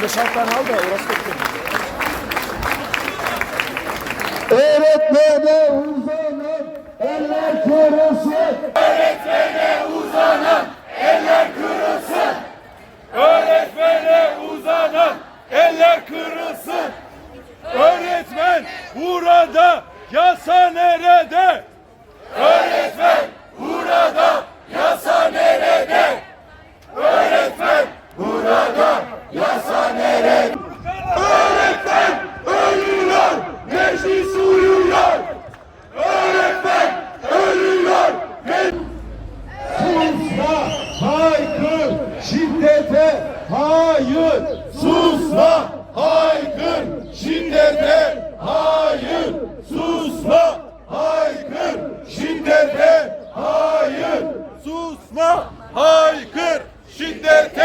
5-6 tane al da orası bekliyor. Öğretmene uzanan eller kırılsın. Öğretmene uzanan eller kırılsın. Öğretmen burada, yasa nerede? hayır, susma, haykır, şiddete, hayır, susma, haykır, şiddete, hayır, susma, haykır, şiddete.